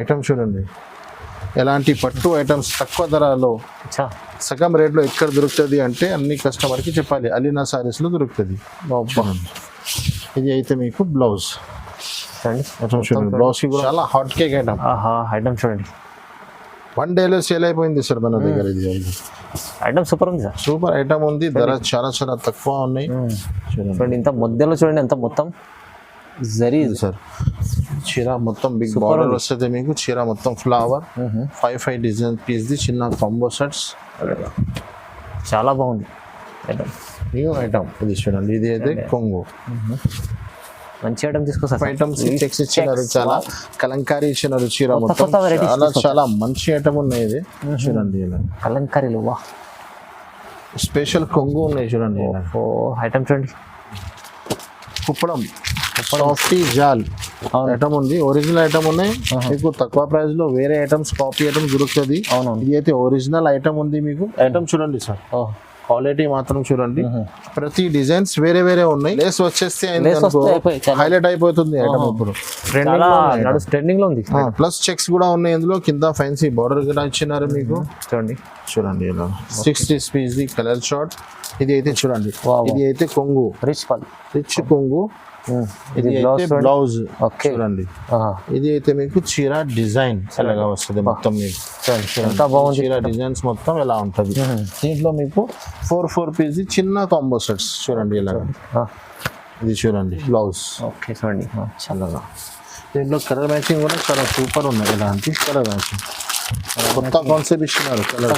Item చూడండి. ఎలాంటి పట్టు ఐటమ్స్ తక్కువ ధరలో సగం రేట్లో ఎక్కడ దొరుకుతుంది అంటే అన్ని కస్టమర్కి చెప్పాలి. అలీనా సారీస్లో దొరుకుతుంది. ఇది అయితే మీకు బ్లౌజ్. చూడండి. కూడా చాలా హాట్ కేక్ ఐటమ్ ఆహా ఐటమ్ చూడండి. వన్ డేలో సేల్ అయిపోయింది సార్ మన దగ్గర ఇది ఐటమ్ సూపర్ ఉంది సార్. సూపర్ ఐటమ్ ఉంది. ధర చాలా చాలా తక్కువ ఉన్నాయి. చూడండి. ఇంత మధ్యలో చూడండి ఎంత మొత్తం. జరీ ఇది సార్. చీర మొత్తం బిగ్ బార్డర్ వస్తుంది మీకు చీర మొత్తం ఫ్లవర్ ఫైవ్ ఫైవ్ డిజైన్ పీస్ది చిన్న కాంబో సెట్స్ చాలా బాగుంది. ఐటమ్ న్యూ ఐటమ్ ఇది చూడండి ఇది అయితే కొంగు. మంచి ఐటమ్ తీసుకో సార్. ఐటమ్స్ చెక్స్ ఇచ్చినారు చాలా. కలంకారీ ఇచ్చినారు చీర మొత్తం. చాలా చాలా మంచి ఐటమ్ ఉన్నాయి ఇది. చూడండి కలంకారీలు వా. స్పెషల్ కొంగు ఉన్నాయి చూడండి ఓ ఐటమ్ చూడండి. కుప్పడం. సాఫ్టీ జాల్ అవును. ఐటమ్ ఉంది. ఒరిజినల్ ఐటమ్ ఉన్నాయి. మీకు తక్కువ ప్రైస్లో వేరే ఐటమ్స్ కాపీ ఐటమ్ దొరుకుతుంది. అవునవును. ఇది అయితే ఒరిజినల్ ఐటమ్ ఉంది మీకు. ఐటమ్ చూడండి సార్ క్వాలిటీ మాత్రం చూడండి. ప్రతి డిజైన్స్ వేరే వేరే ఉన్నాయి. లేస్ వచ్చేస్తే. హైలైట్ అయిపోతుంది ఐటమ్ ఇప్పుడు. ట్రెండింగ్లో ఉంది ప్లస్ చెక్స్ కూడా ఉన్నాయి ఇందులో. కింద ఫ్యాన్సీ బార్డర్ కూడా ఇచ్చినారు మీకు. చూడండి. చూడండి ఇలా. Sixty piece the colour short ఇది అయితే చూడండి. ఇది అయితే కొంగు. రిచ్ పల్ రిచ్ కొంగు. ఇది ఇది బ్లౌజ్ చూడండి. ఇది అయితే మీకు చీర డిజైన్ ఎలాగా వస్తుంది మొత్తం మీకు ఎంత బాగుంది. చీర డిజైన్స్ మొత్తం ఎలా ఉంటుంది. దీంట్లో మీకు ఫోర్ ఫోర్ పీస్ చిన్న కాంబో సెట్స్ చూడండి ఇలా ఇది చూడండి బ్లౌజ్. ఓకే చూడండి. చల్లగా. దీంట్లో కలర్ మ్యాచింగ్ కూడా చాలా సూపర్ ఉన్నాయి ఇలాంటి కలర్ మ్యాచింగ్. కొత్త కాన్సెప్ట్ ఇచ్చినారు కలర్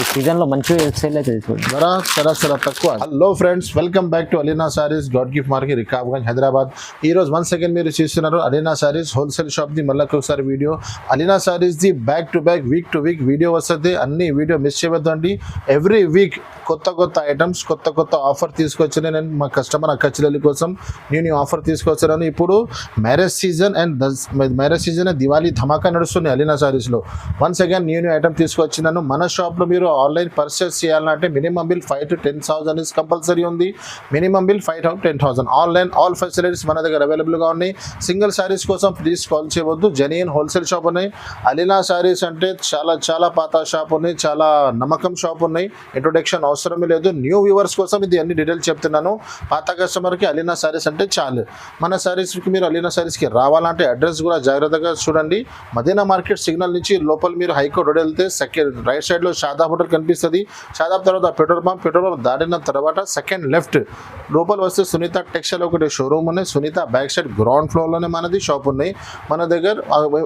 ఈ సీజన్లో మంచి సేల్ అవుతుంది చూడండి ధర చాలా చాలా తక్కువ. Hello friends welcome back to Alina saris God gift market Rikabganj Hyderabad ఈ రోజు వన్ సెకండ్ మీరు చూస్తున్నారు అలీనా సారీస్ హోల్సేల్ షాప్ ది మళ్ళీ ఒకసారి video Alina saris the back to back week to week video వస్తుంది. అన్ని వీడియో మిస్ చేయవద్దండి ఎవ్రీ వీక్ కొత్త కొత్త ఐటమ్స్ కొత్త కొత్త ఆఫర్ తీసుకొచ్చిన నేను మా కస్టమర్ అక్క చెల్లెల కోసం. నేను ఈ ఆఫర్ తీసుకొచ్చాను ఇప్పుడు marriage season and marriage season Diwali ధమాకా నడుస్తుంది Alina సారీస్లో once again new new item తీసుకొచ్చినాను మన షాప్లో మీరు ఆన్లైన్ పర్చేస్ చేయాలంటే minimum bill five to ten thousand is compulsory ఉంది. Minimum bill five to ten thousand online all facilities మన దగ్గర అవైలబుల్గా ఉన్నాయి. సింగిల్ శారీస్ కోసం ప్లీజ్ కాల్ చేయవద్దు. జెన్యున్ హోల్సేల్ షాప్ ఉన్నాయి. అలీనా శారీస్ అంటే చాలా చాలా పాత షాప్ ఉన్నాయి. చాలా నమ్మకం షాప్ ఉన్నాయి. ఇంట్రొడక్షన్ అవసరమే లేదు. న్యూ వ్యూవర్స్ కోసం ఇది అన్ని డీటెయిల్స్ చెప్తున్నాను. పాత కస్టమర్కి అలీనా శారీస్ అంటే చాలు. మన శారీస్కి మీరు అలీనా శారీస్కి రావాలంటే అడ్రస్ కూడా జాగ్రత్తగా చూడండి. మదీనా మార్కెట్ సిగ్నల్ నుంచి లోపల మీరు హైకోర్ట్ రోడ్ వెళ్తే సెకండ్ రైట్ సైడ్లో షాదాబ్ హోటల్ కనిపిస్తుంది. షాదాబ్ తర్వాత పెట్రోల్ పంప్ పెట్రోల్ పంప్ దాటిన తర్వాత సెకండ్ లెఫ్ట్ లోపల వస్తే సునీత టెక్స్టైల్ ఒకటి షోరూమ్ ఉన్నాయి. సునీత బ్యాక్ సైడ్ గ్రౌండ్ ఫ్లోర్లోనే మనది షాప్ ఉన్నాయి. మన దగ్గర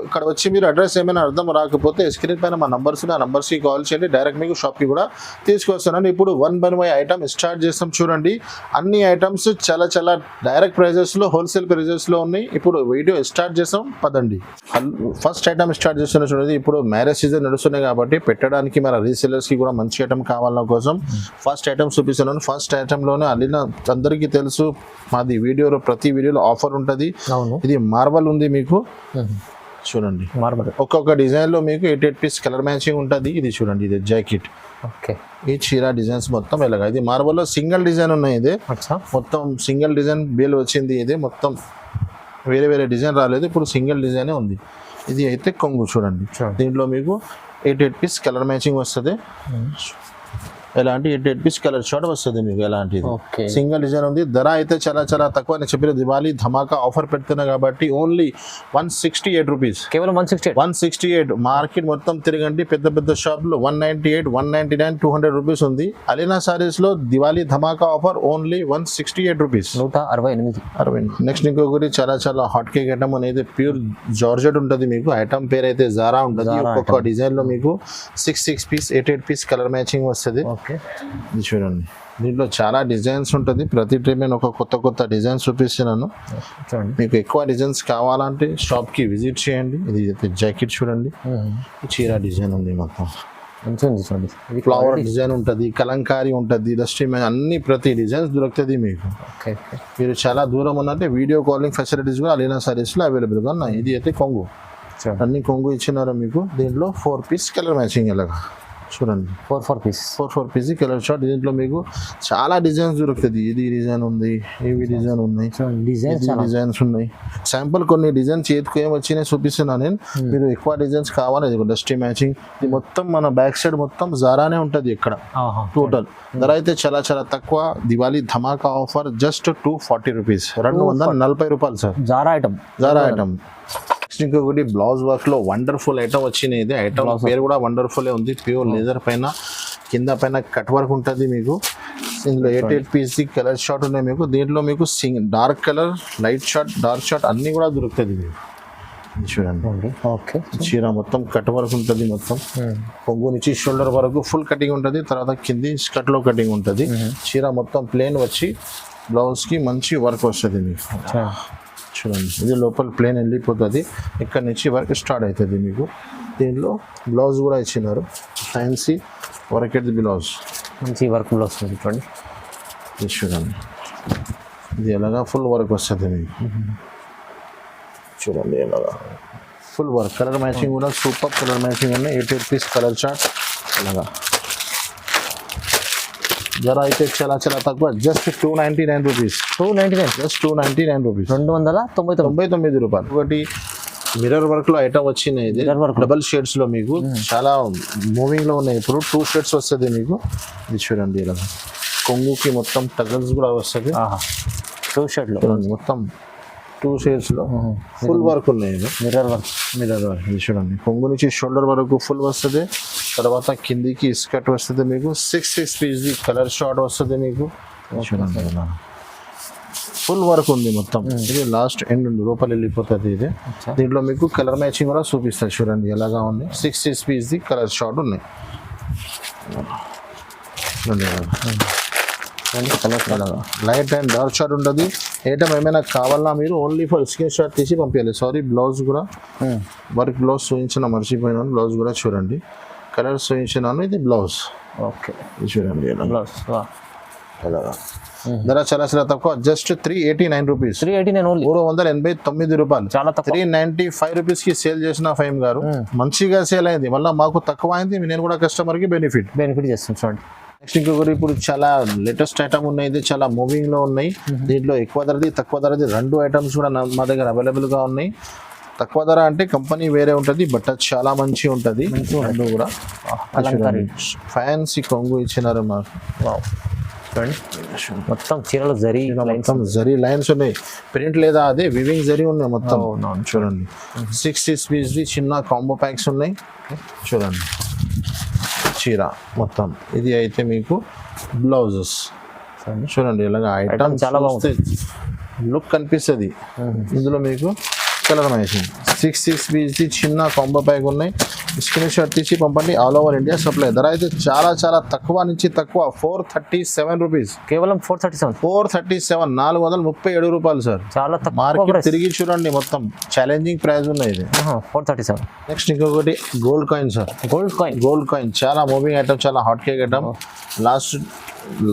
ఇక్కడ వచ్చి మీరు అడ్రస్ ఏమైనా అర్థం రాకపోతే స్క్రీన్ పైన మా నంబర్స్ ఆ నంబర్స్కి కాల్ చేయండి. డైరెక్ట్ మీకు షాప్కి కూడా తీసుకొస్తున్నాను ఇప్పుడు one by one item start చేస్తాం చూడండి. అన్ని ఐటమ్స్ చాలా చాలా డైరెక్ట్ ప్రైజెస్లో హోల్సేల్ ప్రైజెస్లో ఉన్నాయి. ఇప్పుడు వీడియో స్టార్ట్ చేస్తాం. పదండి. ఫస్ట్ ఐటమ్ స్టార్ట్ చేస్తున్న చూడండి. ఇప్పుడు మ్యారేజ్ సీజన్ నడుస్తున్నాయి కాబట్టి పెట్టడానికి మన రీసెలర్స్కి కూడా మంచి ఐటమ్ కావాలన్న కోసం ఫస్ట్ ఐటమ్ చూపిస్తున్నాను. ఫస్ట్ ఐటమ్లోనే అల్లిన అందరికీ తెలుసు. మాది వీడియోలో ప్రతి వీడియోలో ఆఫర్ ఉంటుంది. ఇది మార్బల్ ఉంది మీకు. చూడండి. మార్బల్ ఒక్కొక్క డిజైన్లో మీకు eight eight piece colour matching ఉంటుంది. ఇది చూడండి ఇది జాకెట్. ఓకే. ఈ చీర డిజైన్స్ మొత్తం ఇలాగా. ఇది మార్బల్లో సింగిల్ డిజైన్ ఉన్నాయి ఇది. అచ్చా. మొత్తం సింగిల్ డిజైన్ బేల్ వచ్చింది ఇది. మొత్తం వేరే వేరే డిజైన్ రాలేదు. ఇప్పుడు సింగిల్ డిజైనే ఉంది. ఇది అయితే కొంగు చూడండి. దీంట్లో మీకు eight eight piece colour matching వస్తుంది. ఎలాంటి eight eight piece colour short వస్తుంది మీకు? ఎలాంటిది? సింగిల్ డిజైన్ ఉంది. ధర అయితే చాలా చాలా తక్కువ నేను చెప్పిన దివాళీ ధమాకా ఆఫర్ పెడుతున్నా కాబట్టి only one sixty eight rupees కేవలం one sixty one sixty eight market మొత్తం తిరగండి. పెద్ద పెద్ద షాప్లో one ninety eight one ninety nine two hundred rupees ఉంది Alina సారీస్లో Diwali dhamaka offer only one sixty eight rupees నూట అరవై ఎనిమిది. అరవై నెక్స్ట్ ఇంకొకటి చాలా చాలా హాట్ కేక్ ఐటమ్ అనేది ప్యూర్ జార్జెట్ ఉంటుంది మీకు. ఐటమ్ పేరు అయితే జారా ఉంటుంది ఒక్కొక్క డిజైన్లో మీకు six six piece eight eight piece colour matching వస్తుంది. ఓకే. ఇది చూడండి. దీంట్లో చాలా డిజైన్స్ ఉంటుంది. ప్రతి టైం నేను ఒక కొత్త కొత్త డిజైన్స్ చూపిస్తున్నాను. చూడండి. మీకు ఎక్కువ డిజైన్స్ కావాలంటే షాప్కి విజిట్ చేయండి. ఇది అయితే జాకెట్ చూడండి. చీర డిజైన్ ఉంది మొత్తం. చూడండి. ఫ్లవర్ డిజైన్ ఉంటుంది కలంకారీ ఉంటుంది డస్టీ అన్ని ప్రతి డిజైన్స్ దొరుకుతుంది మీకు. మీరు చాలా దూరం ఉన్నట్టే వీడియో కాలింగ్ ఫెసిలిటీస్ కూడా అలీనా సారీస్లో అవైలబుల్గా ఉన్నాయి. ఇది అయితే కొంగు. అన్ని కొంగు ఇచ్చినారు మీకు? దీంట్లో ఫోర్ పీస్ కలర్ మ్యాచింగ్ ఇలాగా చూడండి. Four four piece four four piece colour short దీంట్లో మీకు చాలా డిజైన్స్ దొరుకుతుంది ఇది డిజైన్ ఉంది ఇవి డిజైన్ ఉన్నాయి. డిజైన్ ఇది డిజైన్స్ ఉన్నాయి. శాంపుల్ కొన్ని డిజైన్స్ చేతికి ఏం వచ్చినాయి చూపిస్తున్నా నేను. మీరు ఎక్కువ డిజైన్స్ కావాలి డస్టీ మ్యాచింగ్ ఇది మొత్తం మన బ్యాక్ సైడ్ మొత్తం జారానే ఉంటుంది ఇక్కడ. టోటల్ ధర అయితే చాలా చాలా తక్కువ. Diwali dhamaka offer just two forty rupees రెండు వందల నలభై రూపాయలు సార్ జారా ఐటమ్ జారా ఐటమ్ నెక్స్ట్ ఇంకొకటి బ్లౌజ్ వర్క్లో వండర్ఫుల్ ఐటమ్ వచ్చినాయి. ఇది ఐటమ్ పేరు కూడా వండర్ఫుల్ ఉంది. ప్యూర్ లేజర్ పైన కింద పైన కట్ వర్క్ ఉంటుంది మీకు. ఇందులో eight eight piece colour short ఉన్నాయి మీకు. దీంట్లో మీకు Singh dark colour light short dark short అన్ని కూడా దొరుకుతుంది మీకు. చూడండి. ఓకే చీర మొత్తం కట్ వర్క్ ఉంటుంది మొత్తం. కొంగు నుంచి షోల్డర్ వరకు ఫుల్ కటింగ్ ఉంటుంది. తర్వాత కింది స్కర్ట్లో కటింగ్ ఉంటుంది. చీర మొత్తం ప్లేన్ వచ్చి బ్లౌజ్కి మంచి వర్క్ వస్తుంది మీకు. చూడండి. ఇది లోపల ప్లేన్ వెళ్ళిపోతుంది. ఇక్కడ నుంచి వర్క్ స్టార్ట్ అవుతుంది మీకు. దీనిలో బ్లౌజ్ కూడా ఇచ్చినారు. ఫ్యాన్సీ వర్క్ ఎడ్ బ్లౌజ్ మంచి వర్క్ వస్తుంది చూడండి. ఇది చూడండి. ఇది ఎలాగా ఫుల్ వర్క్ వస్తుంది మీకు. చూడండి ఎలాగా. ఫుల్ వర్క్ కలర్ మ్యాచింగ్ కూడా సూపర్ కలర్ మ్యాచింగ్ ఉన్నాయి eight eight piece colour chart అలాగా జర అయితే చాలా చాలా తక్కువ. Just two ninety nine rupees two ninety nine just two ninety nine rupees రెండు వందల తొంభై తొంభై తొమ్మిది రూపాయలు. ఒకటి మిర్రర్ వర్క్లో ఐటమ్ ఇది. Work. డబల్ షేడ్స్లో మీకు చాలా మూవింగ్లో ఉన్నాయి ఇప్పుడు. టూ షేడ్స్ వస్తుంది మీకు. ఇది చూడండి ఇలా. కొంగుకి మొత్తం టగల్స్ కూడా వస్తుంది. టూ షర్ట్లు మొత్తం టూ షేడ్స్లో. ఫుల్ వర్క్ ఉన్నాయి మిర్రర్ వర్క్ మిర్రర్ వర్క్ ఇది చూడండి. కొంగు నుంచి షోల్డర్ వరకు ఫుల్ వస్తుంది. తర్వాత కిందికి స్కర్ట్ వస్తుంది మీకు. Six six piece colour short వస్తుంది మీకు. చూడండి ఫుల్ వర్క్ ఉంది మొత్తం. ఇది లాస్ట్ ఎండ్ ఉంది. లోపల వెళ్ళిపోతుంది ఇది. దీంట్లో మీకు కలర్ మ్యాచింగ్ కూడా చూపిస్తారు చూడండి ఎలాగా ఉంది. Six six piece the colour short ఉన్నాయి. చూడండి ఎలాగా. లైట్ అండ్ డార్క్ షార్ట్ ఉంటుంది. ఐటమ్ ఏమైనా కావాలన్నా మీరు ఓన్లీ ఫర్ స్క్రీన్ షాట్ తీసి పంపించాలి సారీ బ్లౌజ్ కూడా. వర్క్ బ్లౌజ్ చూపించిన మర్చిపోయినాను. బ్లౌజ్ కూడా చూడండి. కలర్ చూపించినాను ఇది బ్లౌజ్ ఓకే చూడండి బ్లౌజ్ ఎలాగా ధర చాలా చాలా తక్కువ. Just three eighty nine rupees three eighty nine మూడు వందల ఎనభై తొమ్మిది రూపాయలు. చాలా తక్కువ. త్రీ నైన్టీ ఫైవ్ రూపీస్కి సేల్ చేసిన ఫైమ్ గారు. మంచిగా సేల్ అయింది. మళ్ళీ మాకు తక్కువ అయింది. నేను కూడా కస్టమర్కి బెనిఫిట్ బెనిఫిట్ చేస్తుంది చూడండి. నెక్స్ట్ ఇంకొకటి ఇప్పుడు చాలా లేటెస్ట్ ఐటమ్ ఉన్నాయి ఇది చాలా మూవింగ్లో ఉన్నాయి. దీంట్లో ఎక్కువ ధరది తక్కువ ధరది రెండు ఐటమ్స్ కూడా నా- మా దగ్గర అవైలబుల్గా ఉన్నాయి. తక్కువ ధర అంటే కంపెనీ వేరే ఉంటుంది బట్ చాలా మంచి ఉంటుంది. రెండు కూడా. ఫ్యాన్సీ కొంగు ఇచ్చినారు మాకు. మొత్తం చీరలు జరీ మొత్తం జరీ లైన్స్ ఉన్నాయి. ప్రింట్ లేదా అదే? వివింగ్ జరీ ఉన్నాయి మొత్తం. చూడండి. సిక్స్ సిక్స్ పీస్ చిన్న కాంబో ప్యాక్స్ ఉన్నాయి. చూడండి. చీర మొత్తం. ఇది అయితే మీకు బ్లౌజెస్. చూడండి ఇలాగ ఐటమ్ చాలా బాగుంది. లుక్ కనిపిస్తుంది. ఇందులో మీకు colour matching six six piece చిన్న కాంబో ప్యాక్ ఉన్నాయి. స్క్రీన్ షాట్ తీసి పంపండి. ఆల్ ఓవర్ ఇండియా సప్లై ధర అయితే చాలా చాలా తక్కువ నుంచి తక్కువ. ఫోర్ థర్టీ సెవెన్ రూపీస్ కేవలం four thirty seven four thirty seven నాలుగు వందల ముప్పై ఏడు రూపాయలు సార్ చాలా మార్కెట్ తిరిగి చూడండి మొత్తం. ఛాలెంజింగ్ ప్రైస్ ఉన్నాయి ఇది. ఫోర్ థర్టీ సెవెన్ నెక్స్ట్ ఇంకొకటి gold coin sir gold coin gold coin చాలా మూవింగ్ ఐటమ్ చాలా hot cake item last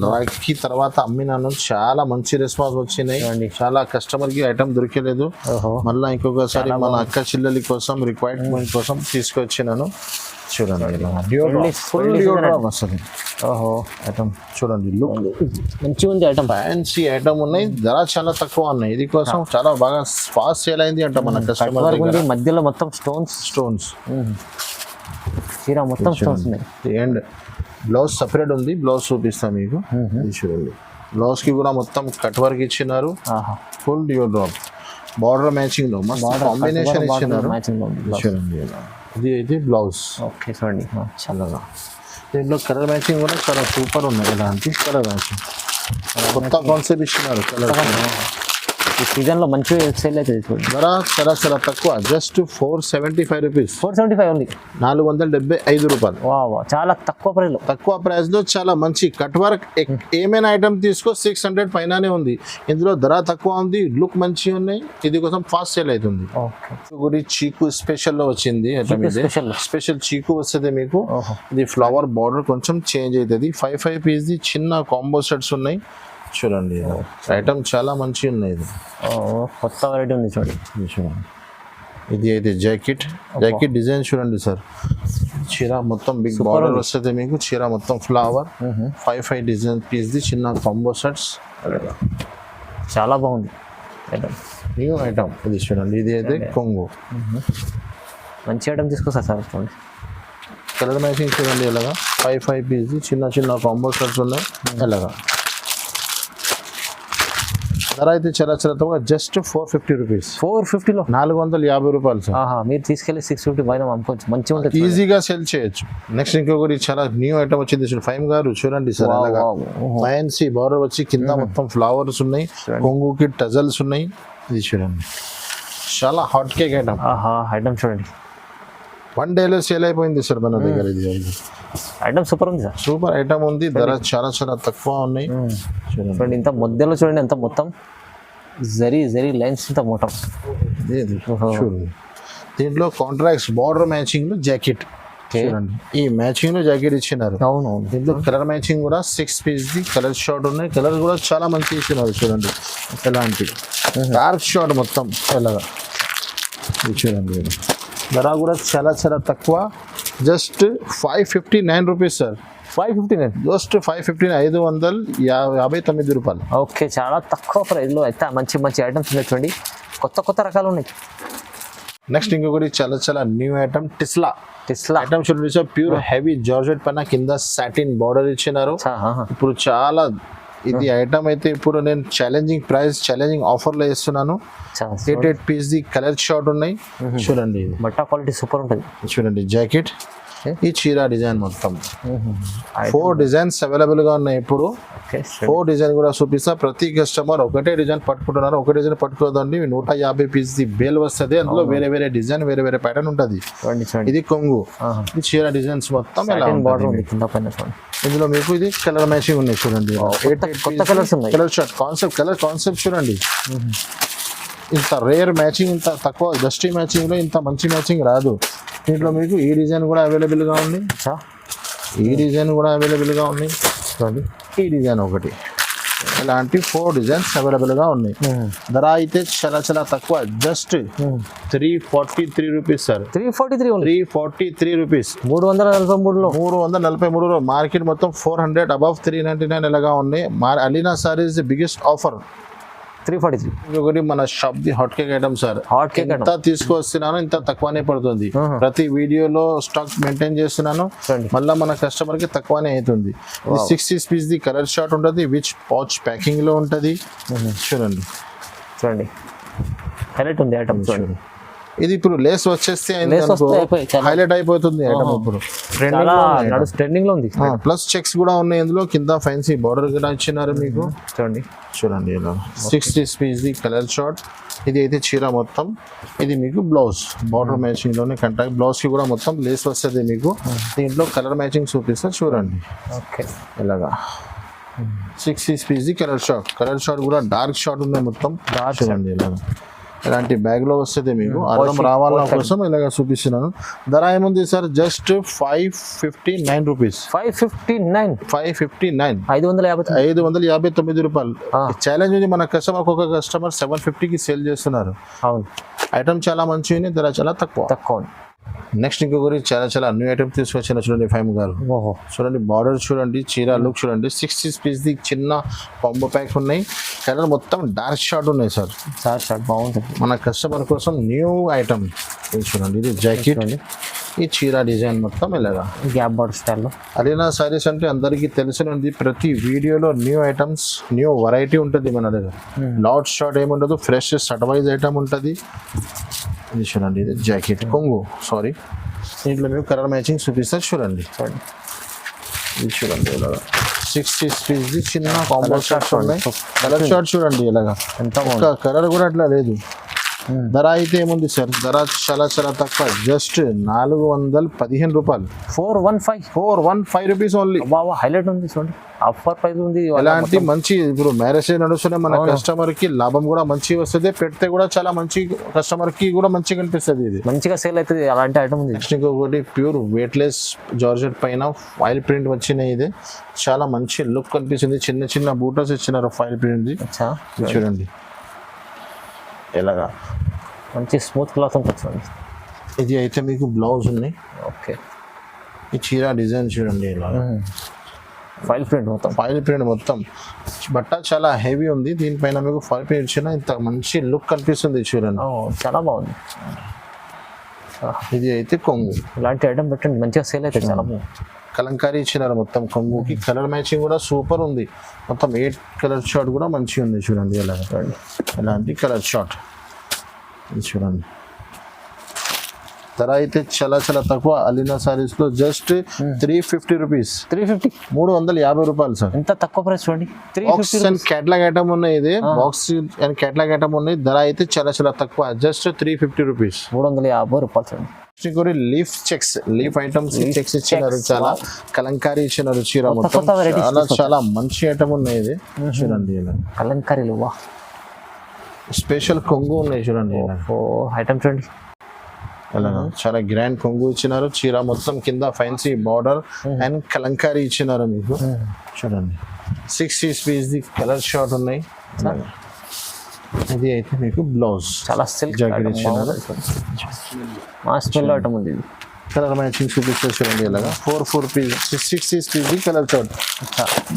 Rakhi తర్వాత అమ్మినాను చాలా మంచి రెస్పాన్స్ వచ్చినాయి. చాలా కస్టమర్కి ఐటమ్ దొరికలేదు. మళ్ళీ ఇంకొకసారి మన అక్క చెల్లెలి కోసం రిక్వైర్మెంట్ కోసం తీసుకొచ్చినాను. చూడండి. ఫుల్ ఓహో. ఐటమ్ చూడండి. లుక్ మంచిగా ఉంది ఐటమ్ ఫ్యాన్సీ ఐటమ్ ఉన్నాయి. ధర చాలా తక్కువ ఉన్నాయి. ఇది కోసం చాలా బాగా ఫాస్ట్ సేల్ అయింది అంట మన కస్టమర్ ఉంది. మధ్యలో మొత్తం స్టోన్స్ స్టోన్స్ చీర మొత్తం స్టోన్స్ ఉన్నాయి. అండ్ బ్లౌజ్ సపరేట్ ఉంది. బ్లౌజ్ చూపిస్తాం మీకు. చూడండి. బ్లౌజ్కి కూడా మొత్తం కట్ వర్క్ ఇచ్చినారు. ఫుల్ డియో డ్రాప్ బార్డర్ మ్యాచింగ్లో కాంబినేషన్ ఇచ్చినారు. మ్యాచింగ్ ఇది అయితే బ్లౌజ్ ఓకే చూడండి. చాలా చల్లగా. దీంట్లో కలర్ మ్యాచింగ్ కూడా చాలా సూపర్ ఉన్నాయి. ఇలాంటి కలర్ మ్యాచింగ్ కొత్త కాన్సెప్ట్ ఇచ్చినారు కలర్ ఈ సీజన్లో మంచిగా సేల్ అవుతుంది చూడండి ధర చాలా చాలా తక్కువ just four seventy five rupees four seventy five ఉంది నాలుగు వందల డెబ్బై ఐదు రూపాయలు. వా వా చాలా తక్కువ ప్రైస్లో. తక్కువ ప్రైస్లో చాలా మంచి. కట్ వర్క్ ఏమైనా ఐటమ్ తీసుకో సిక్స్ హండ్రెడ్ పైననే ఉంది. ఇందులో ధర తక్కువ ఉంది లుక్ మంచిగా ఉన్నాయి. ఇది కోసం ఫాస్ట్ సేల్ అవుతుంది. గుడి చీకు స్పెషల్లో వచ్చింది స్పెషల్ చీకు వస్తుంది మీకు. ఇది ఫ్లవర్ బార్డర్ కొంచెం చేంజ్ అవుతుంది. ఫైవ్ ఫైవ్ పీస్ ది చిన్న కాంబో సెట్స్ ఉన్నాయి. చూడండి ఐటమ్ చాలా మంచిగా ఉన్నాయి ఇది. కొత్త వెరైటీ ఉంది చూడండి ఇది చూడండి ఇది అయితే జాకెట్ జాకెట్ డిజైన్ చూడండి సార్. చీర మొత్తం బిగ్ బార్డర్. వస్తుంది మీకు. చీర మొత్తం flower five five design piece the చిన్న కాంబో సెట్స్ చాలా బాగుంది. ఐటమ్ న్యూ ఐటమ్ ఇది చూడండి. ఇది అయితే కొంగు. మంచి ఐటమ్ తీసుకొస్తారు సార్ చూడండి. కలర్ మ్యాచింగ్ చూడండి ఎలాగా? ఫైవ్ ఫైవ్ పీస్ చిన్న చిన్న కాంబో సెట్స్ ఉన్నాయి. ఎలాగా? ధర అయితే తక్కువ just four fifty rupees four ఫిఫ్టీలో నాలుగు వందల యాభై రూపాయలు సార్ మీరు తీసుకెళ్ళి సిక్స్ ఫిఫ్టీ పైన అమ్ముకోవచ్చు మంచిగా ఉంటుంది ఈజీగా సెల్ చేయొచ్చు. నెక్స్ట్ ఇంకొకటి చాలా న్యూ ఐటమ్ వచ్చింది చూడండి ఫైవ్ గారు చూడండి సార్ అలాగా. బార్డర్ వచ్చి కింద మొత్తం ఫ్లవర్స్ ఉన్నాయి. కొంగుకి టజల్స్ ఉన్నాయి. ఇది చూడండి. చాలా హాట్ కేక్ ఐటమ్ ఐటమ్ చూడండి. వన్ డేలో సేల్ అయిపోయింది సార్ మన దగ్గర ఇది ఐటమ్ సూపర్ ఉంది సార్. సూపర్ ఐటమ్ ఉంది. ధర చాలా చాలా తక్కువ ఉన్నాయి. చూడండి. చూడండి ఇంత మధ్యలో చూడండి ఎంత మొత్తం. జరీ జరీ లైన్స్ ఇంత మొత్తం. చూడండి. దీంట్లో కాంట్రాక్ట్స్ బార్డర్ మ్యాచింగ్లో జాకెట్ చూడండి. ఈ మ్యాచింగ్లో జాకెట్ ఇచ్చినారు. అవును దీంట్లో కలర్ మ్యాచింగ్ కూడా six piece the. Colour short ఉన్నాయి. కలర్ కూడా చాలా మంచి ఇచ్చినారు చూడండి. ఎలాంటి డార్క్ షార్ట్ మొత్తం. ఎలాగా? చూడండి. ధర కూడా చాలా చాలా తక్కువ. Just five fifty nine rupees sir five fifty nine just five fifty ఐదు వందల యాభై తొమ్మిది రూపాయలు. ఓకే చాలా తక్కువ ప్రైస్లో అయితే మంచి మంచి ఐటమ్స్ ఉన్నాయి చూడండి. కొత్త కొత్త రకాలు ఉన్నాయి. నెక్స్ట్ ఇంకొకటి చాలా చాలా న్యూ ఐటమ్ టిస్లా టెస్లా ఐటమ్ చూడండి సార్ ప్యూర్ హెవీ జార్జెట్ పైన కింద సాటిన్ బార్డర్ ఇచ్చినారు. ఇప్పుడు చాలా ఇది ఐటమ్ అయితే ఇప్పుడు నేను ఛాలెంజింగ్ ప్రైస్ ఛాలెంజింగ్ ఆఫర్లో ఇస్తున్నాను eight eight piece the colour short ఉన్నాయి. చూడండి ఇది. బట్ట క్వాలిటీ సూపర్ ఉంటుంది. చూడండి జాకెట్ ఈ చీర డిజైన్ మొత్తం. ఫోర్ డిజైన్స్ అవైలబుల్గా ఉన్నాయి ఇప్పుడు. ఫోర్ డిజైన్ కూడా చూపిస్తా. ప్రతి కస్టమర్ ఒకటే డిజైన్ పట్టుకుంటున్నారు. ఒక డిజైన్ పట్టుకోదండి. నూట యాభై పీస్ ది బేల్ వస్తుంది. అందులో వేరే వేరే డిజైన్ వేరే వేరే ప్యాటర్న్ ఉంటుంది. ఇది కొంగు. ఈ చీర డిజైన్స్ మొత్తం ఇందులో మీకు ఇది కలర్ మ్యాచింగ్ ఉన్నాయి చూడండి. Colour shirt concept colour concept చూడండి. ఇంత రేర్ మ్యాచింగ్ ఇంత తక్కువ డస్టీ మ్యాచింగ్లో ఇంత మంచి మ్యాచింగ్ రాదు. దీంట్లో మీకు ఈ డిజైన్ కూడా అవైలబుల్గా ఉంది. ఈ డిజైన్ కూడా అవైలబుల్గా ఉంది. చూడండి ఈ డిజైన్ ఒకటి. ఇలాంటి ఫోర్ డిజైన్స్ అవైలబుల్గా ఉన్నాయి. ధర అయితే చాలా చాలా తక్కువ. Just three forty three rupees sir three forty three three forty three rupees మూడు వందల నలభై మూడులో. మూడు వందల నలభై మూడు మార్కెట్ మొత్తం four hundred above three ninety nine ఇలాగా ఉన్నాయి మార్ Alina sarees the biggest offer three forty three. ఇంకొకటి మన shop the hot cake item sir. Hot cake ఎంత తీసుకొస్తున్నాను ఇంత తక్కువనే పడుతుంది. ప్రతి వీడియోలో స్టాక్ మెయింటైన్ చేస్తున్నాను. మళ్ళీ మన కస్టమర్కి తక్కువనే అవుతుంది. Sixty piece the colour short ఉంటుంది విచ్ పౌచ్ ప్యాకింగ్లో ఉంటుంది. చూడండి. చూడండి. హైలైట్ ఉంది ఐటమ్ చూడండి. ఇది ఇప్పుడు లేస్ వచ్చేస్తే హైలైట్ అయిపోతుంది ఐటమ్ ఇప్పుడు. ట్రెండింగ్లో ఉంది. ప్లస్ చెక్స్ కూడా ఉన్నాయి ఇందులో. కింద ఫ్యాన్సీ బార్డర్ కూడా ఇచ్చినారు మీకు. చూడండి. చూడండి ఇలా. Sixty piece the colour short ఇది అయితే చీర మొత్తం. ఇది మీకు బ్లౌజ్ బార్డర్ మ్యాచింగ్లోనే కంటాక్ట్ బ్లౌజ్కి కూడా మొత్తం లేస్ వస్తుంది మీకు. దీంట్లో కలర్ మ్యాచింగ్ చూపిస్తా చూడండి. ఓకే. ఇలాగా. Sixty piece the colour short colour short కూడా డార్క్ షార్ట్ ఉంది మొత్తం. చూడండి ఇలాగా. ఇలాంటి బ్యాగ్లో వస్తుంది మీకు? అర్థం రావాల కోసం ఇలాగ చూపిస్తున్నాను. ధర ఏముంది sir? Just five fifty nine rupees five fifty nine five fifty nine ఐదు వందల యాభై తొమ్మిది. ఐదు వందల యాభై తొమ్మిది రూపాయలు. ఛాలెంజ్ ఉంది మన కస్టమర్ ఒక కస్టమర్ సెవెన్ ఫిఫ్టీకి సేల్ చేస్తున్నారు. అవును. ఐటమ్ చాలా మంచి ధర చాలా తక్కువ. తక్కువ నెక్స్ట్ ఇంకొకటి చాలా చాలా న్యూ ఐటమ్ తీసుకొచ్చిన చూడండి ఫైవ్ గారు. ఓహో. చూడండి బార్డర్ చూడండి చీర లుక్ చూడండి. సిక్స్టీ పీస్ ది చిన్న పంబో ప్యాక్ ఉన్నాయి. కలర్ మొత్తం డార్క్ షార్ట్ ఉన్నాయి సార్ చాలా షార్ట్ బాగుంటుంది. మన కస్టమర్ కోసం న్యూ ఐటమ్ చూడండి. ఇది జాకెట్ ఈ చీర డిజైన్ మొత్తం ఇలాగా. గ్యాప్ బార్డర్ స్టైల్లో అలీనా సారీస్ అంటే అందరికీ తెలిసినది ప్రతి వీడియోలో న్యూ ఐటమ్స్ న్యూ వెరైటీ ఉంటుంది మన దగ్గర. లాట్ షార్ట్ ఏముండదు ఫ్రెష్ సర్వైజ్ ఐటమ్ ఉంటుంది. ఇది చూడండి ఇది జాకెట్ కొంగు సారీ దీంట్లో మేము కలర్ మ్యాచింగ్ చూపిస్తారు చూడండి. ఇది చూడండి ఇలాగా. సిక్స్టీ పీస్ చిన్న కాంబో షార్ట్స్ ఉన్నాయి. కలర్ షార్ట్ చూడండి ఇలాగా. ఎంత కలర్ కూడా అట్లా లేదు. ధర అయితే ఏముంది సార్? ధర చాలా చాలా తక్కువ. జస్ట్ నాలుగు వందల పదిహేను రూపాయలు. Four one five. Four one five rupees only బాబా హైలైట్ ఉంది చూడండి. ఆఫర్ ప్రైస్ ఉంది ఎలాంటి మంచి ఇప్పుడు మ్యారేజ్ నడుస్తున్నాయి మన కస్టమర్కి లాభం కూడా మంచి వస్తుంది పెడితే కూడా చాలా మంచి కస్టమర్కి కూడా మంచిగా అనిపిస్తుంది ఇది. మంచిగా సేల్ అవుతుంది అలాంటి ఐటమ్ ఉంది. నెక్స్ట్ ఇంకొకటి ప్యూర్ వెయిట్లెస్ జార్జెట్ పైన ఫైల్ ప్రింట్ వచ్చినాయి ఇది. చాలా మంచి లుక్ కనిపిస్తుంది. చిన్న చిన్న బూటస్ ఇచ్చినారు ఫైల్ ప్రింట్ చూడండి. ఎలాగా మంచి స్మూత్ క్లాత్ ఉంటుంది చూడండి ఇది అయితే మీకు బ్లౌజ్ ఉన్నాయి ఓకే. ఈ చీర డిజైన్ చూడండి ఇలా. ఫైల్ ప్రింట్ మొత్తం. ఫాయిల్ ప్రింట్ మొత్తం. బట్ట చాలా హెవీ ఉంది. దీనిపైన మీకు ఫాయిల్ ప్రింట్ ఇచ్చిన ఇంత మంచి లుక్ కనిపిస్తుంది చూడండి. చాలా బాగుంది. ఇది అయితే కొంగు. ఇలాంటి ఐటమ్ పెట్టండి. మంచిగా సేల్ అయితే చాలా. కలంకారీ ఇచ్చినారు మొత్తం కొంగుకి. కలర్ మ్యాచింగ్ కూడా సూపర్ ఉంది. మొత్తం ఎయిట్ కలర్ షార్ట్ కూడా మంచిగా ఉంది చూడండి. ఇలా ఇలాంటి కలర్ షార్ట్. ఇది చూడండి. ధర అయితే చాలా చాలా తక్కువ. Alina సారీస్లో just three fifty rupees three fifty మూడు వందల యాభై రూపాయలు సార్. ఎంత తక్కువ ప్రైస్ చూడండి. Three box and catalogue item ఉన్నాయి ఇది. బాక్స్ అండ్ కేటలాగ్ ఐటమ్ ఉన్నాయి. ధర అయితే చాలా చాలా తక్కువ. జస్ట్ త్రీ ఫిఫ్టీ రూపీస్ మూడు వందల యాభై రూపాయలు చూడండి. Leaf checks leaf items checks ఇచ్చినారు చాలా. కలంకారీ ఇచ్చినారు చీర మొత్తం. చాలా చాలా మంచి ఐటమ్ ఉన్నాయి ఇది. చూడండి కలంకారీలు వా స్పెషల్ కొంగు ఉన్నాయి చూడండి. ఓ ఐటమ్ చూడంండి. చాలా గ్రాండ్ కొంగు ఇచ్చినారు. చీర మొత్తం కింద ఫ్యాన్సీ బార్డర్ అండ్ కలంకారీ ఇచ్చినారు మీకు. చూడండి. Six six piece the colour short ఉన్నాయి. ఇది అయితే మీకు బ్లౌజ్ చాలా సిల్క్ జాకెట్ ఇచ్చినారు. మా స్మెల్ ఐటమ్ ఉంది ఇది. కలర్ మ్యాచింగ్ చూపిస్తే చూడండి ఇలాగా. Four four piece six six the colour short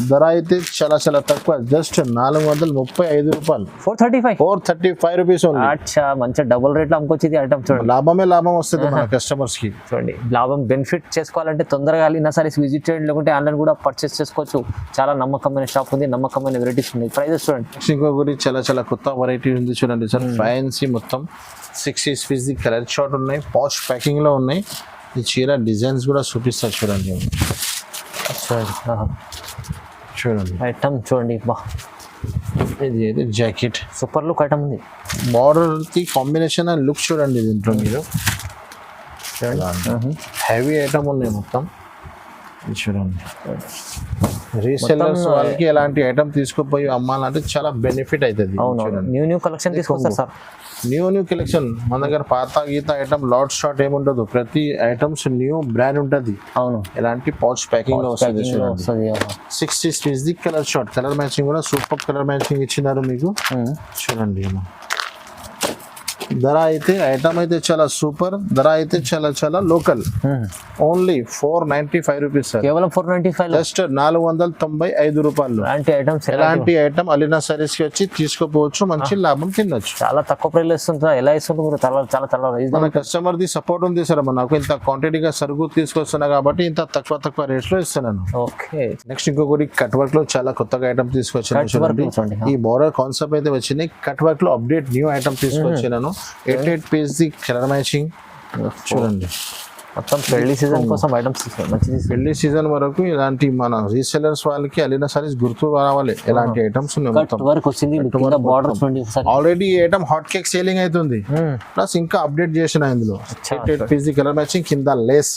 ధర అయితే చాలా చాలా తక్కువ. జస్ట్ నాలుగు వందల ముప్పై ఐదు రూపాయలు. Four thirty five four thirty five rupees అచ్చా మంచిగా డబుల్ రేట్లో అమ్ముకొచ్చింది ఐటమ్ చూడండి. లాభమే లాభం వస్తుంది మన కస్టమర్స్కి. చూడండి లాభం బెనిఫిట్ చేసుకోవాలంటే తొందరగా అయినా సరే విజిట్ చేయండి లేకుంటే ఆన్లైన్ కూడా పర్చేస్ చేసుకోవచ్చు. చాలా నమ్మకమైన షాప్ ఉంది నమ్మకమైన వెరైటీస్ ఉన్నాయి. ప్రైజెస్ చూడండి. నెక్స్ట్ ఇంకొకటి చాలా చాలా కొత్త వెరైటీ ఉంది చూడండి సార్. ఫ్యాన్సీ మొత్తం. Six six piece the colour short ఉన్నాయి. పాష్ ప్యాకింగ్లో ఉన్నాయి. ఈ చీర డిజైన్స్ కూడా చూపిస్తారు చూడండి. చూడండి. ఐటమ్ చూడండి బా. ఇది అయితే జాకెట్ సూపర్ లుక్ ఐటమ్ ఉంది. బార్డర్కి కాంబినేషన్ అండ్ లుక్ చూడండి దీంట్లో మీరు. హెవీ ఐటమ్ ఉన్నాయి మొత్తం. చూడండి రీసెల్లర్స్ వాళ్ళకి ఎలాంటి ఐటమ్ తీసుకుపోయి అమ్మాలంటే చాలా బెనిఫిట్ అవుతుంది అవును చూడండి న్యూ న్యూ కలెక్షన్ తీసుకొస్తారు సార్. న్యూ న్యూ కలెక్షన్ మన దగ్గర పాత గీత ఐటమ్ లాట్ షార్ట్ ఏముండదు. ప్రతి ఐటమ్స్ న్యూ బ్రాండ్ ఉంటుంది. అవును. ఎలాంటి పౌచ్ ప్యాకింగ్లో వస్తుంది Packing లో చూడండి. వస్తుంది అవును. Six six the colour short colour matching కూడా సూపర్ కలర్ మ్యాచింగ్ ఇచ్చినారు మీకు. చూడండి. ధర అయితే ఐటమ్ అయితే చాలా సూపర్ ధర అయితే చాలా చాలా local. Only four ninety five rupees sir కేవలం ఫోర్ నైన్టీ ఫైవ్ జస్ట్ నాలుగు వందల తొంభై ఐదు రూపాయలు. అలాంటి ఐటమ్స్ ఎలాంటి ఐటమ్ అలీనా సారీస్కి వచ్చి తీసుకోపోవచ్చు మంచి లాభం తినొచ్చు. చాలా తక్కువ ప్రైస్ ఇస్తుంది ఎలా ఇస్తుంది మీరు? చాలా చాలా మన కస్టమర్ ది సపోర్ట్ ఉంది సార్ మనకు ఇంత క్వాంటిటీగా సరుకు తీసుకొస్తున్నా కాబట్టి ఇంత తక్కువ తక్కువ రేట్స్లో ఇస్తున్నాను. ఓకే నెక్స్ట్ ఇంకొకటి కట్ వర్క్లో చాలా కొత్తగా ఐటమ్ తీసుకొచ్చాను ఈ బార్డర్ కాన్సెప్ట్ అయితే వచ్చింది కట్ వర్క్లో update new item తీసుకొచ్చినాను. Eight eight piece the colour matching. చూడండి. మొత్తం పెళ్ళి సీజన్ కోసం ఐటమ్స్ మంచిది పెళ్ళి సీజన్ వరకు ఇలాంటి మన రీసెలర్స్ వాళ్ళకి అలీనా సారీస్ గుర్తు రావాలి. ఎలాంటి ఐటమ్స్ వర్క్ వచ్చింది. బార్డర్ ఆల్రెడీ ఈ ఐటమ్ హాట్ కేక్ సేలింగ్ అవుతుంది. ప్లస్ ఇంకా అప్డేట్ చేసిన ఇందులో. Eight eight piece the colour matching కింద లేస్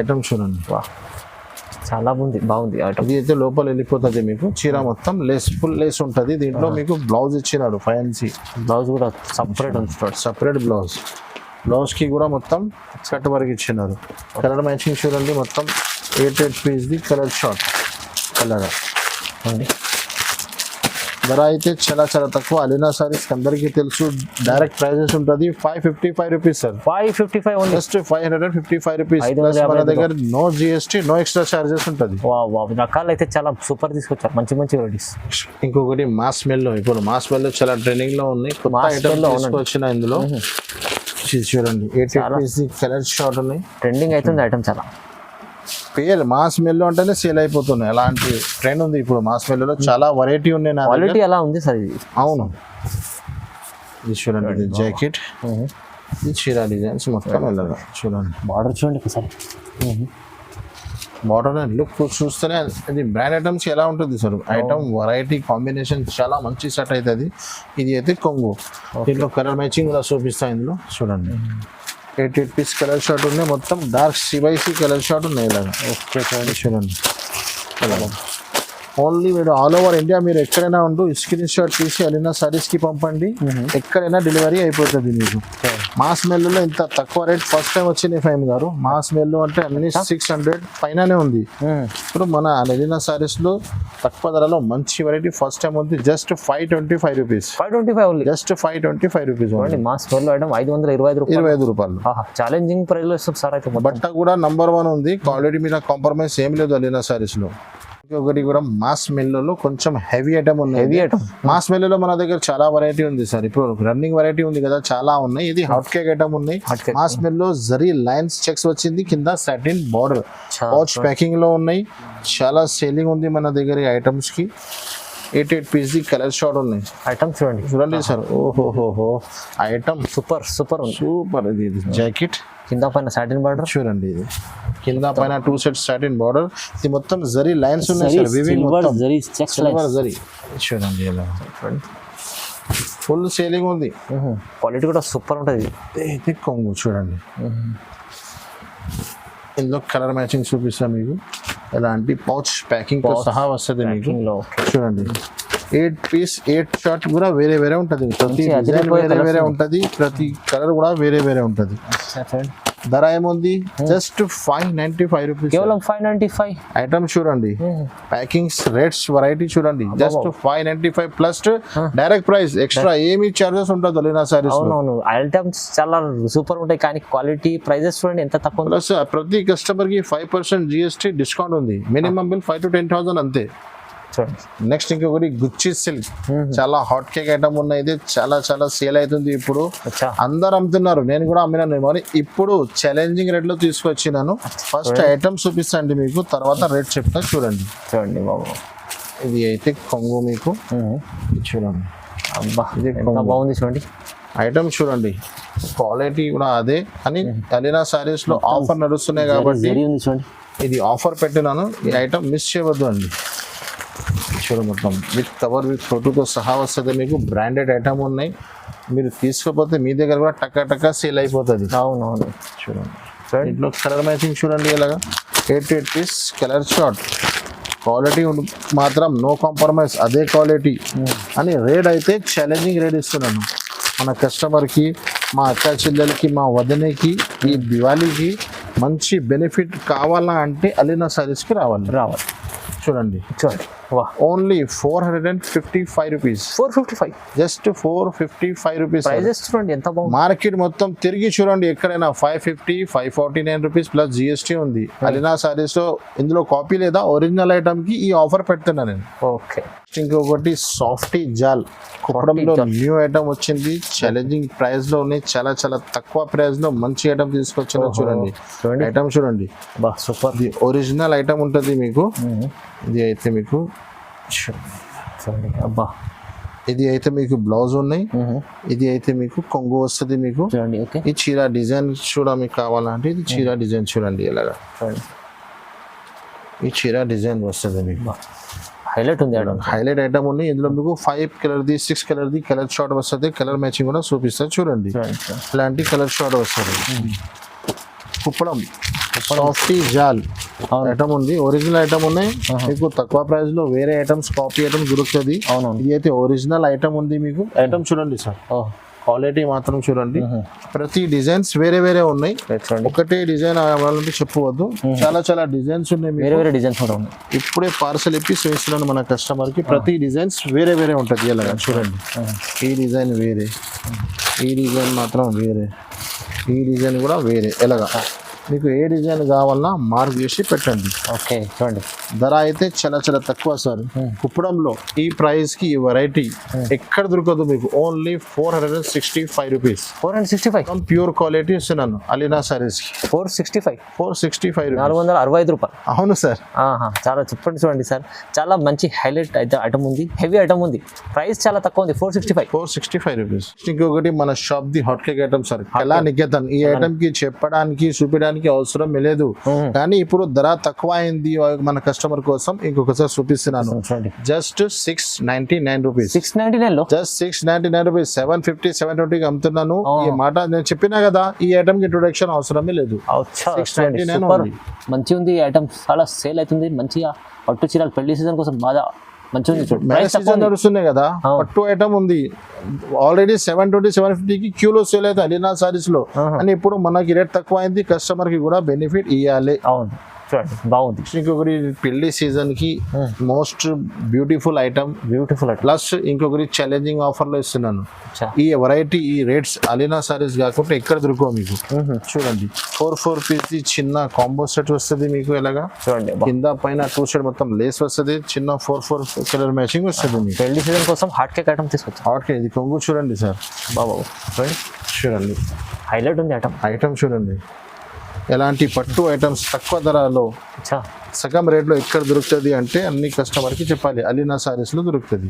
ఐటమ్ చూడండి. చాలా బాగుంది బాగుంది ఇది అయితే లోపల వెళ్ళిపోతుంది మీకు. చీర మొత్తం లేస్ ఫుల్ లేస్ ఉంటుంది. దీంట్లో మీకు బ్లౌజ్ ఇచ్చినాడు ఫ్యాన్సీ బ్లౌజ్ కూడా సపరేట్ ఉంది. చూడండి సపరేట్ బ్లౌజ్. బ్లౌజ్కి కూడా మొత్తం కట్ వరకు ఇచ్చినారు. కలర్ మ్యాచింగ్ చూడండి మొత్తం eight eight piece the colour short colour చూడండి ధర అయితే చాలా చాలా తక్కువ. అలీనా సారీస్ అందరికీ తెలుసు. డైరెక్ట్ ప్రైజెస్ ఉంటుంది. Five fifty five rupees sir five fifty five ఉంది just five hundred and fifty five rupees మన దగ్గర no GST no extra charges ఉంటుంది. రకాలు అయితే చాలా సూపర్ తీసుకొచ్చారు. మంచి మంచి వెరైటీస్ ఇంకొకటి మాస్ స్మెల్ ఇప్పుడు మాస్ స్మెల్ చాలా ట్రెండింగ్లో ఉన్నాయి. అవునండి. తీసుకొచ్చిన ఇందులో. ఇది చూడండి. ఎయిట్ కలర్ షార్ట్ ఉన్నాయి. ట్రెండింగ్ అవుతుంది ఐటమ్ చాలా. పేరు మా స్మెల్ అంటేనే సేల్ అయిపోతున్నాయి. అలాంటి ట్రెండ్ ఉంది ఇప్పుడు. మా స్మెల్లో చాలా వెరైటీ ఉన్నాయి నా. క్వాలిటీ ఎలా ఉంది సార్ ఇది? అవును. ఇది చూడండి ఇది జాకెట్ ఇది చీర డిజైన్స్ మొత్తం వెళ్ళగా చూడండి. బార్డర్ చూడండి ఒకసారి. బార్డర్ లుక్ చూస్తేనే ఇది బ్రాండ్ ఐటమ్స్ ఎలా ఉంటుంది సార్? ఐటమ్ వెరైటీ కాంబినేషన్ చాలా మంచి సెట్ అవుతుంది. ఇది అయితే కొంగు. దీంట్లో కలర్ మ్యాచింగ్ కూడా చూపిస్తాయి ఇందులో. చూడండి. Eight eight piece colour chart ఉన్నాయి మొత్తం డార్క్ సివైసీ కలర్ షార్ట్ ఉన్నాయి ఇలాగా. ఓకే చూడండి చూడండి ఓన్లీ మీరు ఆల్ ఓవర్ ఇండియా మీరు ఎక్కడైనా ఉండు స్క్రీన్ షాట్ తీసి సారీస్కి పంపండి. ఎక్కడైనా డెలివరీ అయిపోతుంది మీకు. మా స్మెల్లో ఇంత తక్కువ రేట్ ఫస్ట్ టైం వచ్చింది ఫైమ్ గారు. మా స్మెల్ అంటే అన్ని సిక్స్ హండ్రెడ్ పైననే ఉంది. ఇప్పుడు మన అలినా సారీస్లో తక్కువ ధరలో మంచి వెరైటీ ఫస్ట్ టైం ఉంది just five twenty five rupees five twenty five just five twenty five rupees మా స్టోర్లో ఐటమ్ ఐదు వందల ఇరవై ఐదు రూపాయలు. ఇరవై ఐదు రూపాయలు. ఛాలెంజింగ్ ప్రైస్లో సార్ అయితే బట్ట కూడా నంబర్ వన్ ఉంది. క్వాలిటీ మీద కాంప్రమైజ్ ఏం లేదు అలీనా సారీస్ ఇంకొకటి కూడా మాస్ మెల్లలో కొంచెం హెవీ ఐటమ్ ఉన్నాయి హెవీ ఐటమ్ మాస్ మెల్లలో మన దగ్గర చాలా వెరైటీ ఉంది సార్. ఇప్పుడు రన్నింగ్ వెరైటీ ఉంది కదా చాలా ఉన్నాయి. ఇది హాట్ కేక్ ఐటమ్ ఉన్నాయి. మాస్ మెల్లో జరీ లైన్స్ చెక్స్ వచ్చింది. కింద సాటిన్ బార్డర్ పౌచ్ ప్యాకింగ్లో ఉన్నాయి. చాలా సేలింగ్ ఉంది మన దగ్గర ఐటమ్స్కి. Eight eight piece the colour short ఉన్నాయి. ఐటమ్ చూడండి. చూడండి సార్. ఓహోహోహో. ఐటమ్ సూపర్ సూపర్ సూపర్ ఇది జాకెట్ కింద పైన సాటిన్ బార్డర్ చూడండి ఇది. కింద పైన టూ సెట్స్ సాటిన్ బార్డర్ ఇది మొత్తం జరీ లైన్స్ ఉన్నాయి సార్. వివింగ్ మొత్తం. జరీ సిల్వర్ జరీ చూడండి ఇలా. ఫుల్ సేలింగ్ ఉంది. క్వాలిటీ కూడా సూపర్ ఉంటుంది. ఇది కొంగు చూడండి. ఇందులో కలర్ మ్యాచింగ్ చూపిస్తాను మీకు. ఎలాంటి పౌచ్ ప్యాకింగ్తో సహా వస్తుంది మీకు. చూడండి. ఎయిట్ పీస్ ఎయిట్ షర్ట్ కూడా వేరే వేరే ఉంటది. ప్రతి వేరే వేరే. ఉంటది. ప్రతి కలర్ కూడా వేరే వేరే ఉంటది. ధర ఏముంది just five ninety five rupees కేవలం ఫైవ్ నైన్టీ ఫైవ్ ఐటమ్ చూడండి. ప్యాకింగ్స్ రేట్స్ వెరైటీ చూడండి. Just five ninety five plus direct price extra ఏమి చార్జెస్ ఉంటుంది అలీనా సారీస్ అవునవును. ఐటమ్స్ చాలా సూపర్ ఉంటాయి కానీ క్వాలిటీ ప్రైజెస్ చూడండి ఎంత తక్కువ ప్లస్ ప్రతి కస్టమర్కి ఫైవ్ పర్సెంట్ జిఎస్టీ డిస్కౌంట్ ఉంది. Minimum bill five to ten thousand అంతే. నెక్స్ట్ ఇంకొకటి గుచ్చి సిల్క్ చాలా హాట్ కేక్ ఐటమ్ ఉన్నాయి ఇది చాలా చాలా సేల్ అవుతుంది ఇప్పుడు. అందరు అమ్ముతున్నారు. నేను కూడా అమ్మినాను. మరి ఇప్పుడు ఛాలెంజింగ్ రేట్లో తీసుకొచ్చినాను. ఫస్ట్ ఐటమ్ చూపిస్తాండి మీకు. తర్వాత రేట్ చెప్తా చూడండి. చూడండి బాబు. ఇది అయితే కొంగు మీకు. చూడండి. అబ్బా. బాగుంది. చూడండి. ఐటమ్ చూడండి. క్వాలిటీ కూడా అదే. అని అలీనా సారీస్లో ఆఫర్ నడుస్తున్నాయి కాబట్టి ఇది ఆఫర్ పెట్టినాను. ఈ ఐటమ్ మిస్ చేయవద్దు అండి. చూడు మొత్తం. విత్ కవర్ విత్ ఫోటోతో సహా వస్తుంది మీకు. బ్రాండెడ్ ఐటమ్ ఉన్నాయి. మీరు తీసుకోకపోతే మీ దగ్గర కూడా టక్క టక్క సేల్ అయిపోతుంది. అవునవును. చూడండి. ఇంట్లో కలర్ మ్యాచింగ్ చూడండి ఇలాగా eight eight piece colour chart quality మాత్రం నో కాంప్రమైజ్ అదే క్వాలిటీ అని రేట్ అయితే ఛాలెంజింగ్ రేట్ ఇస్తున్నాను. మన కస్టమర్కి మా అక్క చెల్లెలకి మా వదినకి ఈ దివాళీకి మంచి బెనిఫిట్ కావాలా అంటే అలీనా సారీస్కి రావాలి. రావాలి. చూడండి. చూడండి only four hundred and fifty five rupees four fifty five just four fifty five rupees చూడండి ఎంత బాగుంది. మార్కెట్ మొత్తం తిరిగి చూడండి ఎక్కడైనా five fifty five forty nine rupees plus GST ఉంది. అలినా సారీస్లో ఇందులో కాపీ లేదా ఒరిజినల్ ఐటమ్కి ఈ ఆఫర్ పెడుతున్నా నేను. ఓకే ఇంకొకటి సాఫ్టీ జాల్ కుప్పడంలో. న్యూ ఐటమ్ వచ్చింది. ఛాలెంజింగ్ ప్రైస్లో ఉన్నాయి. చాలా చాలా తక్కువ ప్రైస్లో మంచి ఐటమ్ తీసుకొచ్చిన. చూడండి. చూడండి. ఐటమ్ చూడండి. బా సూపర్. ఇది ఒరిజినల్ ఐటమ్ ఉంటుంది మీకు. ఇది అయితే మీకు అబ్బా. ఇది అయితే మీకు బ్లౌజ్ ఉన్నాయి. ఇది అయితే మీకు కొంగు వస్తుంది మీకు. చూడండి ఓకే. ఈ చీర డిజైన్ చూడ మీకు కావాలంటే ఇది చీర డిజైన్ చూడండి ఇలాగా ఈ చీర డిజైన్ వస్తుంది మీకు. హైలైట్ ఉంది ఐటమ్ హైలైట్ ఐటమ్ ఉన్నాయి ఇందులో మీకు ఫైవ్ కలర్ ది సిక్స్ కలర్ ది కలర్ షార్ట్ వస్తుంది. కలర్ మ్యాచింగ్ కూడా చూపిస్తారు చూడండి. ఇలాంటి కలర్ షార్ట్ వస్తుంది. కుప్పడం. సాఫ్టీ జాల్. అవును. ఐటమ్ ఉంది. ఒరిజినల్ ఐటమ్ ఉన్నాయి. మీకు తక్కువ ప్రైస్లో వేరే ఐటమ్స్ కాపీ ఐటమ్ దొరుకుతుంది. అవునవును. ఇది అయితే ఒరిజినల్ ఐటమ్ ఉంది మీకు. ఐటమ్ చూడండి సార్. క్వాలిటీ మాత్రం చూడండి. ప్రతి డిజైన్స్ వేరే వేరే ఉన్నాయి. ఒకటే డిజైన్ అవ్వాలంటే చెప్పవద్దు. చాలా చాలా డిజైన్స్ ఉన్నాయి వేరే వేరే డిజైన్స్ కూడా ఉన్నాయి. ఇప్పుడే పార్సల్ ఇప్పి చేస్తున్నాను మన కస్టమర్కి. ప్రతి డిజైన్స్ వేరే వేరే ఉంటుంది. ఇలాగా చూడండి. ఈ డిజైన్ వేరే. ఈ డిజైన్ మాత్రం వేరే. ఈ డిజైన్ కూడా వేరే. ఎలాగా? మీకు ఏ డిజైన్ కావాలన్నా మార్క్ చేసి పెట్టండి. ఓకే చూడండి. ధర అయితే చాలా చాలా తక్కువ సార్. కుప్పడంలో ఈ ప్రైస్కి ఈ వెరైటీ ఎక్కడ దొరకదు మీకు. Only four hundred and sixty five rupees four hundred sixty five pure quality ఇస్తున్నాను Alina సారీస్కి. Four sixty five four sixty five నాలుగు వందల అరవై ఐదు రూపాయలు. అవును సార్. చాలా చెప్పండి చూడండి సార్. చాలా మంచి హైలైట్ అయితే ఐటమ్ ఉంది హెవీ ఐటమ్ ఉంది. ప్రైస్ చాలా తక్కువ ఉంది four sixty five four sixty five rupees ఇంకొకటి మన shop the hot cake item sir Kala Niketan ఈ ఐటమ్కి చెప్పడానికి చూపించడానికి తీసుకోవడానికి అవసరం లేదు. కానీ ఇప్పుడు ధర తక్కువ అయింది మన కస్టమర్ కోసం ఇంకొకసారి చూపిస్తున్నాను. Just six ninety nine rupees. Six ninety నైన్లో? Just six ninety nine rupees. Seven fifty seven ట్వంటీకి అమ్ముతున్నాను. ఈ మాట నేను చెప్పినా కదా ఈ ఐటమ్కి ఇంట్రొడక్షన్ అవసరమే లేదు. అచ్చా, 699 చూడండి, సూపర్. ఉంది. మంచిగా ఉంది ఐటమ్ చాలా సేల్ అవుతుంది. మంచిగా పట్టు చీరలు పెళ్ళి సీజన్ కోసం బాగా మంచిగా. నడుస్తున్నాయి కదా. పట్టు ఐటమ్ ఉంది ఆల్రెడీ సెవెన్ ట్వంటీ సెవెన్ ఫిఫ్టీకి క్యూలో సేల్ అవుతాయి అలీనా సారీస్లో. అని ఇప్పుడు మనకి రేట్ తక్కువ అయింది కస్టమర్కి కూడా బెనిఫిట్ ఇవ్వాలి అవును చూడండి బాగుంది. ఇంకొకటి పెళ్ళి సీజన్కి most beautiful item beautiful plus ఇంకొకటి ఛాలెంజింగ్ ఆఫర్లో ఇస్తున్నాను. ఈ వెరైటీ ఈ రేట్స్ అలీనా సారీస్ కాకుండా ఎక్కడ దొరకవు మీకు. చూడండి. ఫోర్ ఫోర్ పీస్ ది చిన్న కాంబో సెట్ వస్తుంది మీకు ఎలాగా? చూడండి కింద పైన టూ సైడ్ మొత్తం లేస్ వస్తుంది చిన్న ఫోర్ ఫోర్ కలర్ మ్యాచింగ్ వస్తుంది మీకు. పెళ్ళి సీజన్ కోసం హాట్ కేక్ ఐటమ్ తీసుకొచ్చా? ఓకే ఇది కొంగు చూడండి సార్. బాబా. చూడండి. హైలైట్ ఉంది ఐటమ్ ఐటమ్ చూడండి. ఎలాంటి పట్టు ఐటమ్స్ తక్కువ ధరలో సగం రేట్లో ఎక్కడ దొరుకుతుంది అంటే అన్ని కస్టమర్కి చెప్పాలి. అలీనా సారీస్లో దొరుకుతుంది.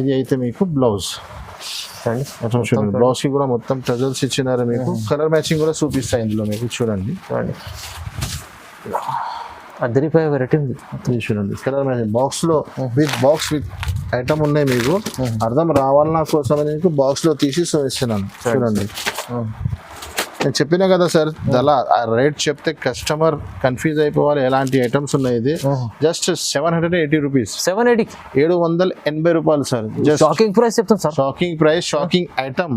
ఇది అయితే మీకు బ్లౌజ్ చూడండి. మొత్తం చూడండి. బ్లౌజ్కి కూడా మొత్తం టజల్స్ ఇచ్చినారు మీకు. కలర్ మ్యాచింగ్ కూడా చూపిస్తాయి ఇందులో మీకు. చూడండి. అదిరిపోయే వెరైటీ ఉంది. చూడండి. కలర్ మ్యాచింగ్ బాక్స్లో విత్ బాక్స్ విత్ ఐటమ్ ఉన్నాయి మీకు. అర్థం రావాలన్నా కోసం మీకు బాక్స్లో తీసి ఇస్తున్నాను చూడండి. నేను చెప్పినా కదా సార్ అలా ఆ రేట్ చెప్తే కస్టమర్ కన్ఫ్యూజ్ అయిపోవాలి. ఎలాంటి ఐటమ్స్ ఉన్నాయి ఇది? Just seven hundred eighty rupees seven eighty ఏడు వందల ఎనభై రూపాయలు సార్. జస్ట్ షాకింగ్ ప్రైస్ చెప్తాం sir. Shocking price shocking item.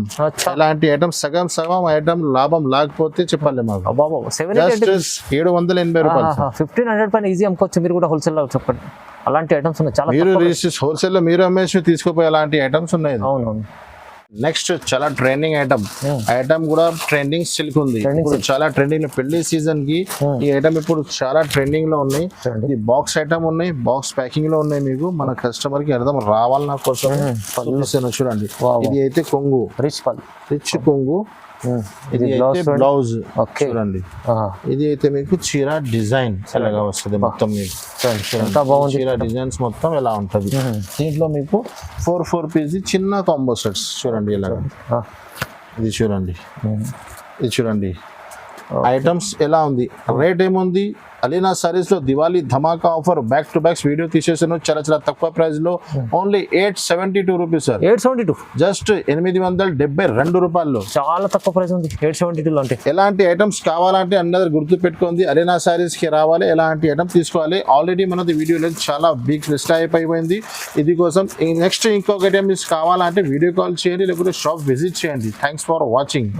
ఎలాంటి ఐటమ్ సగం సగం ఐటమ్ లాభం లేకపోతే చెప్పాలి మాకు. బాబా సెవెన్ ఏడు వందల ఎనభై రూపాయలు ఫిఫ్టీన్ హండ్రెడ్ పైన ఈజీ అమ్ముకోవచ్చు. మీరు కూడా హోల్సేల్లో చెప్పండి. అలాంటి ఐటమ్స్ ఉన్నాయి. చాలా మీరు హోల్సేల్లో మీరు అమ్మేసి తీసుకుపోయే అలాంటి ఐటమ్స్ ఉన్నాయి. అవునవును. నెక్స్ట్ చాలా ట్రెండింగ్ ఐటమ్ ఐటమ్ కూడా ట్రెండింగ్ సిల్క్ ఉంది. Trending ఇప్పుడు చాలా ట్రెండింగ్ పెళ్ళి సీజన్కి ఈ ఐటమ్ ఇప్పుడు చాలా ట్రెండింగ్లో ఉన్నాయి. ఇది బాక్స్ ఐటమ్ ఉన్నాయి బాక్స్ ప్యాకింగ్లో ఉన్నాయి మీకు. మన కస్టమర్కి అర్థం రావాలన్న కోసం చూపిస్తాను చూడండి. ఇది అయితే కొంగు. రిచ్ పల్ రిచ్ కొంగు. ఇది ఇది బ్లౌజ్ అయితే బ్లౌజ్. చూడండి. ఇది అయితే మీకు చీర డిజైన్ ఎలాగా వస్తుంది మొత్తం మీకు ఎంత బాగుంది? చీర డిజైన్స్ మొత్తం ఎలా ఉంటది? దీంట్లో మీకు ఫోర్ ఫోర్ పీస్ చిన్న కాంబో సెట్స్ చూడండి ఇలా ఇది చూడండి. ఇది చూడండి. ఐటమ్స్ ఎలా ఉంది? రేట్ ఏముంది? అలీనా సారీస్లో దివాళీ ధమాకా offer back to backs video తీసేసాను. చాలా చాలా తక్కువ ప్రైస్లో only eight seventy two rupees sir eight seventy two just ఎనిమిది వందల డెబ్బై రెండు రూపాయల్లో చాలా తక్కువ ప్రైస్ ఉంది. ఎయిట్ సెవెంటీ టూ అంటే ఎలాంటి ఐటమ్స్ కావాలంటే అందరు గుర్తు పెట్టుకుంది అరేనా సారీస్కి రావాలి. ఎలాంటి ఐటమ్ తీసుకోవాలి? ఆల్రెడీ మనది వీడియోలో చాలా బిగ్ లిస్ట్ అయిపోయింది. ఇది కోసం నెక్స్ట్ ఇంకొక ఐటమ్ కావాలంటే వీడియో కాల్ చేయండి లేకపోతే షాప్ విజిట్ చేయండి. Thanks for watching